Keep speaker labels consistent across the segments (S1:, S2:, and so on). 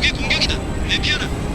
S1: 적의 공격이다. 대피하라.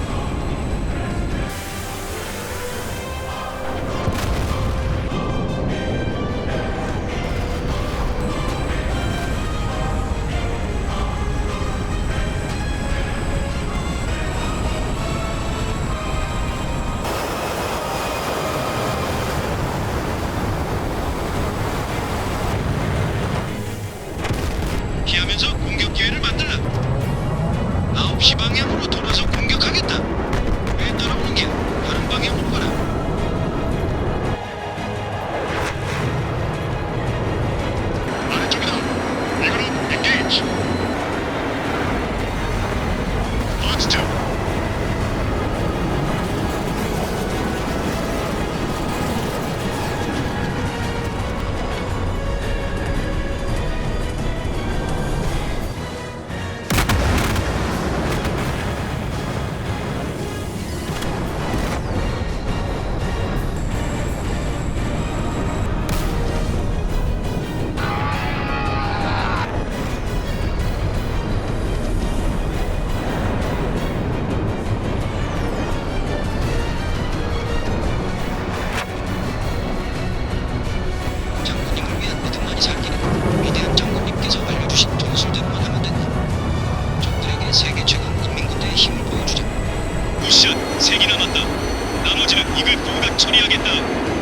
S1: 미션 3개 남았다. 나머지는 이글 고가 처리하겠다.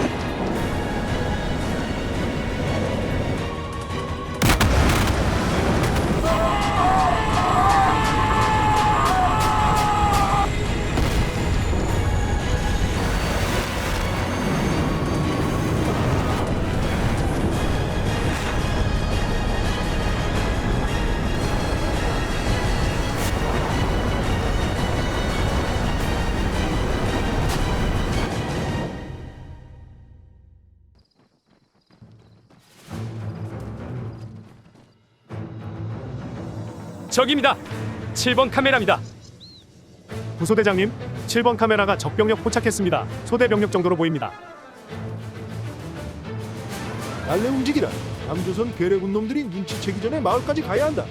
S2: 적입니다. 7번 카메라입니다.
S3: 부소대장님, 7번 카메라가 적병력 포착했습니다. 소대 병력 정도로 보입니다.
S4: 달래 움직이라. 남조선 괴뢰군 놈들이 눈치채기 전에 마을까지 가야 한다.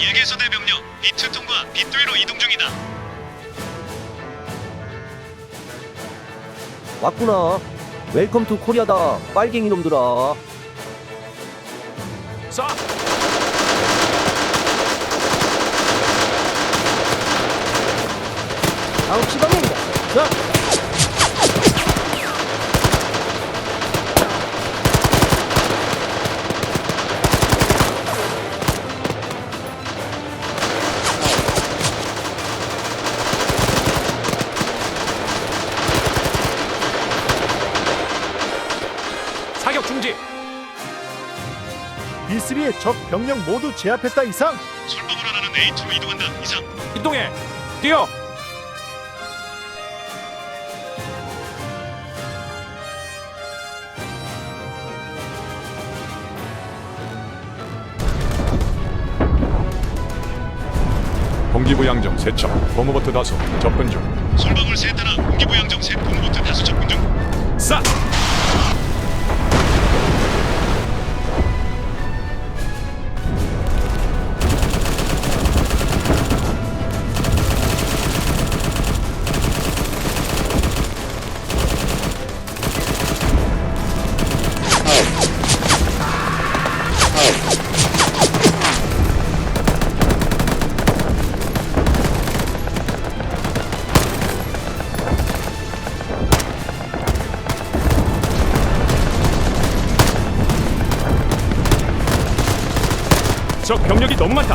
S1: 적 예계소대 병력 비트 통과 빗뒤로 이동 중이다.
S5: 왔구나. 웰컴 투 코리아다. 빨갱이 놈들아.
S2: 쏴!
S5: 다음 시방입니다. 자,
S4: B3의 적 병력 모두 제압했다 이상.
S1: 술봉을 하나는 A2로 이동한다. 이상.
S2: 이동해. 뛰어.
S6: 공기부 양정 세척 고무보트 다수 접근 중
S1: 솔방울 셋 하나
S2: 병력이 너무 많다.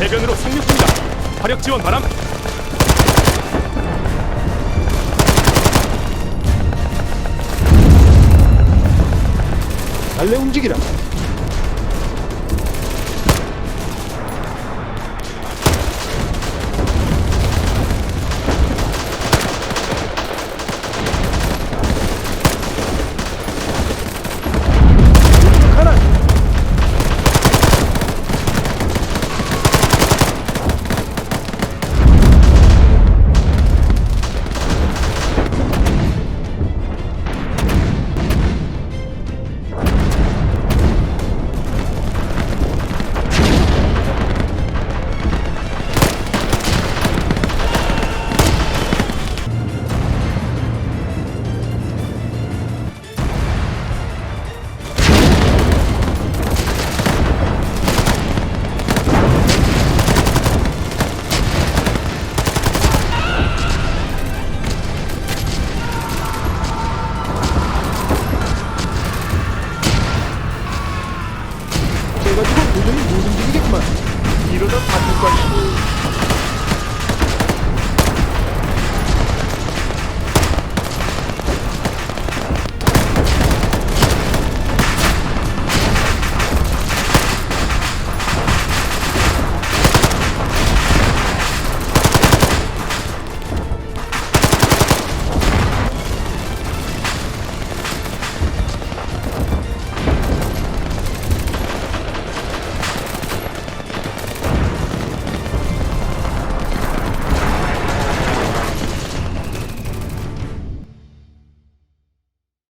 S2: 해변으로 상륙 중이다. 화력 지원 바람.
S4: 달래 움직이라. 몸이 못 움직이겠구만. 이러다 다칠 것이고